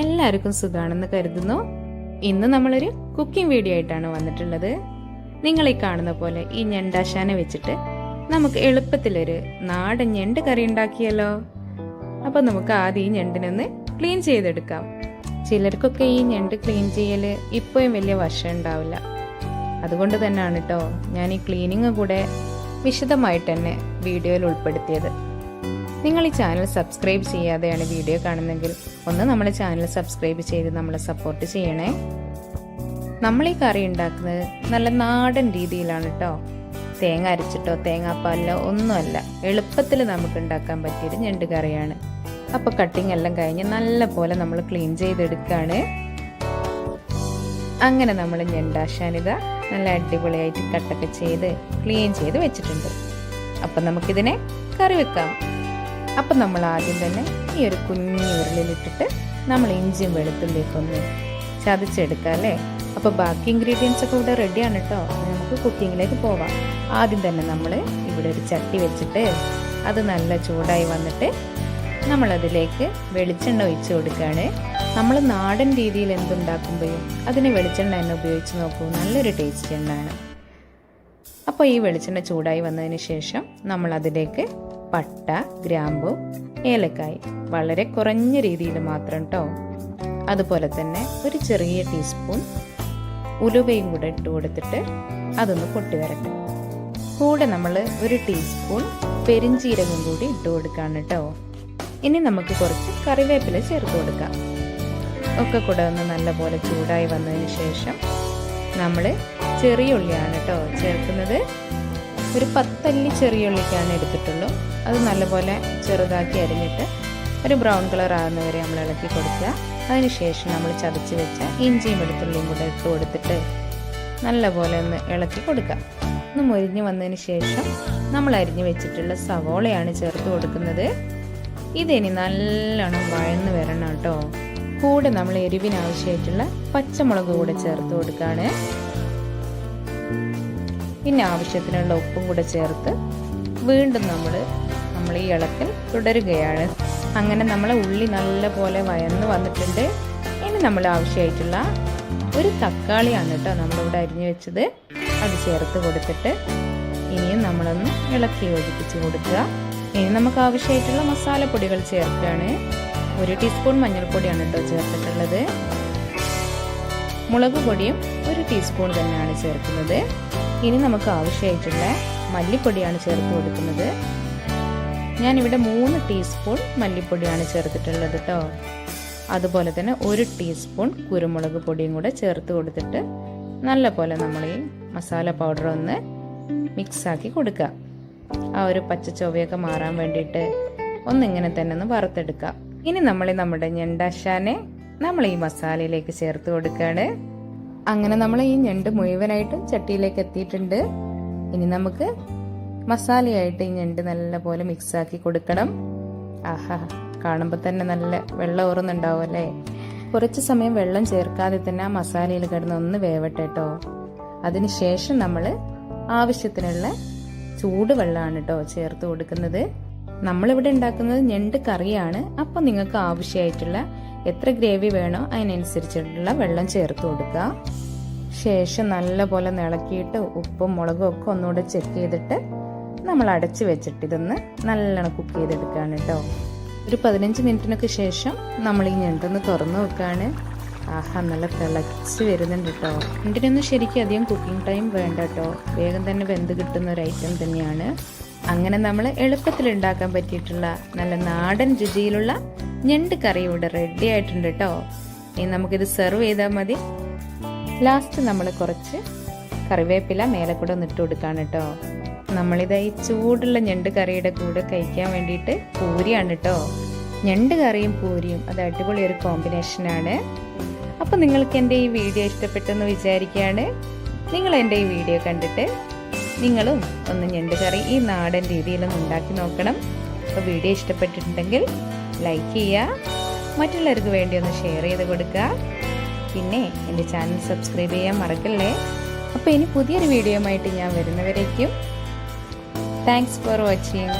എല്ലാവർക്കും സുഖമാണെന്ന് കരുതുന്നു. ഇന്ന് നമ്മളൊരു കുക്കിംഗ് വീഡിയോ ആയിട്ടാണ് വന്നിട്ടുള്ളത്. നിങ്ങൾ ഈ കാണുന്ന പോലെ ഈ ഞണ്ടാശാന വെച്ചിട്ട് നമുക്ക് എളുപ്പത്തിലൊരു നാടൻ ഞണ്ട് കറി ഉണ്ടാക്കിയല്ലോ. അപ്പൊ നമുക്ക് ആദ്യം ഈ ഞണ്ടിനൊന്ന് ക്ലീൻ ചെയ്തെടുക്കാം. ചിലർക്കൊക്കെ ഈ ഞണ്ട് ക്ലീൻ ചെയ്യൽ ഇപ്പോഴും വലിയ വശം ഉണ്ടാവില്ല. അതുകൊണ്ട് തന്നെയാണ് കേട്ടോ ഞാൻ ഈ ക്ലീനിങ് കൂടെ വിശദമായിട്ട് തന്നെ വീഡിയോയിൽ ഉൾപ്പെടുത്തിയത്. നിങ്ങൾ ഈ ചാനൽ സബ്സ്ക്രൈബ് ചെയ്യാതെയാണ് വീഡിയോ കാണുന്നതെങ്കിൽ ഒന്ന് നമ്മുടെ ചാനൽ സബ്സ്ക്രൈബ് ചെയ്ത് നമ്മളെ സപ്പോർട്ട് ചെയ്യണേ. നമ്മൾ ഈ കറി ഉണ്ടാക്കുന്നത് നല്ല നാടൻ രീതിയിലാണ് കേട്ടോ തേങ്ങ അരച്ചിട്ടോ തേങ്ങാപ്പാലിലോ ഒന്നുമല്ല. എളുപ്പത്തിൽ നമുക്ക് ഉണ്ടാക്കാൻ പറ്റിയൊരു ഞണ്ട് കറിയാണ്. അപ്പോൾ കട്ടിങ് എല്ലാം കഴിഞ്ഞ് നല്ല പോലെ നമ്മൾ ക്ലീൻ ചെയ്തെടുക്കുകയാണ് അങ്ങനെ നമ്മൾ ഞണ്ടാശാനിത നല്ല അടിപൊളിയായിട്ട് കട്ടൊക്കെ ചെയ്ത് ക്ലീൻ ചെയ്ത് വെച്ചിട്ടുണ്ട്. അപ്പം നമുക്കിതിനെ കറി വെക്കാം. അപ്പം നമ്മൾ ആദ്യം തന്നെ ഈ ഒരു കുഞ്ഞു ഉരുളിലിട്ടിട്ട് നമ്മൾ ഇഞ്ചിയും വെളുത്തുള്ളിയൊക്കെ ഒന്ന് ചതച്ചെടുക്കാം അല്ലേ? അപ്പോൾ ബാക്കി ഇൻഗ്രീഡിയൻസ് ഒക്കെ ഇവിടെ റെഡിയാണ് കേട്ടോ നമുക്ക് കുക്കിങ്ങിലേക്ക് പോവാം. ആദ്യം തന്നെ നമ്മൾ ഇവിടെ ഒരു ചട്ടി വെച്ചിട്ട് അത് നല്ല ചൂടായി വന്നിട്ട് നമ്മളതിലേക്ക് വെളിച്ചെണ്ണ ഒഴിച്ചു കൊടുക്കുകയാണ്. നമ്മൾ നാടൻ രീതിയിൽ എന്തുണ്ടാക്കുമ്പോഴും അതിന് വെളിച്ചെണ്ണ തന്നെ ഉപയോഗിച്ച് നോക്കൂ. നല്ലൊരു ടേസ്റ്റ് എണ്ണയാണ് അപ്പോൾ ഈ വെളിച്ചെണ്ണ ചൂടായി വന്നതിന് ശേഷം നമ്മൾ അതിലേക്ക് പട്ട ഗ്രാമ്പു ഏലക്കായ് വളരെ കുറഞ്ഞ രീതിയിൽ മാത്രം കേട്ടോ അതുപോലെ തന്നെ ഒരു ചെറിയ ടീസ്പൂൺ ഉലുവയും കൂടെ ഇട്ട് കൊടുത്തിട്ട് അതൊന്ന് പൊട്ടി വരട്ടെ കൂടെ നമ്മൾ ഒരു ടീസ്പൂൺ പെരിഞ്ചീരകം കൂടി ഇട്ട് കൊടുക്കാണ് കേട്ടോ ഇനി നമുക്ക് കുറച്ച് കറിവേപ്പില ചേർത്ത് കൊടുക്കാം. ഒക്കെ കൂടെ ഒന്ന് നല്ലപോലെ ചൂടായി വന്നതിന് ശേഷം നമ്മൾ ചെറിയ ഉള്ളിയാണ് കേട്ടോ ചേർക്കുന്നത്. ഒരു പത്തല്ലി ചെറിയ ഉള്ളിക്കാണ് എടുത്തിട്ടുള്ളൂ. അത് നല്ലപോലെ ചെറുതാക്കി അരിഞ്ഞിട്ട് ഒരു ബ്രൗൺ കളർ ആകുന്നവരെ നമ്മൾ ഇളക്കി കൊടുക്കുക. അതിനുശേഷം നമ്മൾ ചതച്ച് വെച്ച ഇഞ്ചിയും വെളുത്തുള്ളിയും കൂടെ ഇട്ട് കൊടുത്തിട്ട് നല്ലപോലെ ഒന്ന് ഇളക്കി കൊടുക്കുക. ഒന്ന് മുരിഞ്ഞ് വന്നതിന് ശേഷം നമ്മൾ അരിഞ്ഞു വെച്ചിട്ടുള്ള സവോളയാണ് ചേർത്ത് കൊടുക്കുന്നത്. ഇതിനി നല്ലോണം വഴന്ന് വരണം കേട്ടോ. കൂടെ നമ്മൾ എരിവിനാവശ്യമായിട്ടുള്ള പച്ചമുളക് കൂടെ ചേർത്ത് കൊടുക്കുകയാണ്. പിന്നെ ആവശ്യത്തിനുള്ള ഉപ്പും കൂടെ ചേർത്ത് വീണ്ടും നമ്മൾ നമ്മൾ ഈ ഇളക്കൽ തുടരുകയാണ്. അങ്ങനെ നമ്മളെ ഉള്ളി നല്ലപോലെ വയന്ന് വന്നിട്ടുണ്ട്. ഇനി നമ്മൾ ആവശ്യമായിട്ടുള്ള ഒരു തക്കാളിയാണ് കേട്ടോ നമ്മളിവിടെ അരിഞ്ഞു വെച്ചത്. അത് ചേർത്ത് കൊടുത്തിട്ട് ഇനിയും നമ്മളൊന്ന് ഇളക്കി യോജിപ്പിച്ച് കൊടുക്കുക. ഇനി നമുക്ക് ആവശ്യമായിട്ടുള്ള മസാലപ്പൊടികൾ ചേർക്കുകയാണ്. ഒരു ടീസ്പൂൺ മഞ്ഞൾപ്പൊടിയാണ് കേട്ടോ ചേർത്തിട്ടുള്ളത്. മുളക് പൊടിയും ഒരു ടീസ്പൂൺ തന്നെയാണ് ചേർക്കുന്നത്. ഇനി നമുക്ക് ആവശ്യമായിട്ടുള്ള മല്ലിപ്പൊടിയാണ് ചേർത്ത് കൊടുക്കുന്നത്. ഞാനിവിടെ മൂന്ന് ടീസ്പൂൺ മല്ലിപ്പൊടിയാണ് ചേർത്തിട്ടുള്ളത് കേട്ടോ അതുപോലെ തന്നെ ഒരു ടീസ്പൂൺ കുരുമുളക് പൊടിയും കൂടെ ചേർത്ത് കൊടുത്തിട്ട് നല്ല പോലെ നമ്മൾ ഈ മസാല പൗഡർ ഒന്ന് മിക്സാക്കി കൊടുക്കുക. ആ ഒരു പച്ച ചൊവ്വയൊക്കെ മാറാൻ വേണ്ടിയിട്ട് ഒന്നിങ്ങനെ തന്നെ ഒന്ന് വറുത്തെടുക്കുക ഇനി നമ്മൾ നമ്മുടെ ഞണ്ടാശാനെ നമ്മൾ ഈ മസാലയിലേക്ക് ചേർത്ത് കൊടുക്കുകയാണ് അങ്ങനെ നമ്മൾ ഈ ഞണ്ട് മുഴുവനായിട്ടും ചട്ടിയിലേക്ക് എത്തിയിട്ടുണ്ട്. ഇനി നമുക്ക് മസാലയായിട്ട് ഈ ഞണ്ട് നല്ല പോലെ മിക്സ് ആക്കി കൊടുക്കണം. ആഹാ കാണുമ്പോൾ തന്നെ നല്ല വെള്ളം ഓറുന്നുണ്ടാവും അല്ലേ? കുറച്ച് സമയം വെള്ളം ചേർക്കാതെ തന്നെ ആ മസാലയിൽ കിടന്ന് ഒന്ന് വേവട്ടെ കേട്ടോ. അതിനുശേഷം നമ്മൾ ആവശ്യത്തിനുള്ള ചൂടുവെള്ളമാണ് കേട്ടോ ചേർത്ത് കൊടുക്കുന്നത്. നമ്മളിവിടെ ഉണ്ടാക്കുന്നത് ഞണ്ട് കറിയാണ്. അപ്പം നിങ്ങൾക്ക് ആവശ്യമായിട്ടുള്ള എത്ര ഗ്രേവി വേണോ അതിനനുസരിച്ചിട്ടുള്ള വെള്ളം ചേർത്ത് കൊടുക്കുക. ശേഷം നല്ലപോലെ നിളക്കിയിട്ട് ഉപ്പും മുളകും ഒക്കെ ഒന്നുകൂടെ ചെക്ക് ചെയ്തിട്ട് നമ്മൾ അടച്ച് വെച്ചിട്ട് ഇതൊന്ന് നല്ലോണം കുക്ക് ചെയ്തെടുക്കുകയാണ് കേട്ടോ. ഒരു പതിനഞ്ച് മിനിറ്റിനൊക്കെ ശേഷം നമ്മൾ ഈ ഞണ്ടൊന്ന് തുറന്നു വെക്കുകയാണ്. ആഹാ നല്ല തിളച്ച് വരുന്നുണ്ട് കേട്ടോ. ഞണ്ടിനൊന്നും ശരിക്കും അധികം കുക്കിംഗ് ടൈം വേണ്ട കേട്ടോ. വേഗം തന്നെ വെന്ത് കിട്ടുന്ന ഒരു ഐറ്റം തന്നെയാണ്. അങ്ങനെ നമ്മൾ എളുപ്പത്തിൽ ഉണ്ടാക്കാൻ പറ്റിയിട്ടുള്ള നല്ല നാടൻ രുചിയിലുള്ള ഞണ്ട് കറി ഇവിടെ റെഡി ആയിട്ടുണ്ട് കേട്ടോ ഇനി നമുക്കിത് സെർവ് ചെയ്താൽ മതി. ലാസ്റ്റ് നമ്മൾ കുറച്ച് കറിവേപ്പില മേലെ കൂടെ ഒന്നിട്ട് കൊടുക്കാണ് കേട്ടോ നമ്മളിത് ഈ ചൂടുള്ള ഞണ്ട് കറിയുടെ കൂടെ കഴിക്കാൻ വേണ്ടിയിട്ട് പൂരിയാണ് കേട്ടോ ഞണ്ട് കറിയും പൂരിയും അത് അടിപൊളി ഒരു കോമ്പിനേഷനാണ് അപ്പോൾ നിങ്ങൾക്ക് എന്റെ ഈ വീഡിയോ ഇഷ്ടപ്പെട്ടെന്ന് വിചാരിക്കുകയാണ് നിങ്ങൾ എന്റെ ഈ വീഡിയോ കണ്ടിട്ട് നിങ്ങളും ഒന്ന് ഞണ്ട് കറി ഈ നാടൻ രീതിയിലൊന്ന് ഉണ്ടാക്കി നോക്കണം. അപ്പോൾ വീഡിയോ ഇഷ്ടപ്പെട്ടിട്ടുണ്ടെങ്കിൽ ലൈക്ക് ചെയ്യുക. മറ്റുള്ളവർക്ക് വേണ്ടി ഒന്ന് ഷെയർ ചെയ്ത് കൊടുക്കുക. പിന്നെ എന്റെ ചാനൽ സബ്സ്ക്രൈബ് ചെയ്യാൻ മറക്കല്ലേ? അപ്പോൾ ഇനി പുതിയൊരു വീഡിയോയുമായിട്ട് ഞാൻ വരുന്നവരേക്കും. Thanks for watching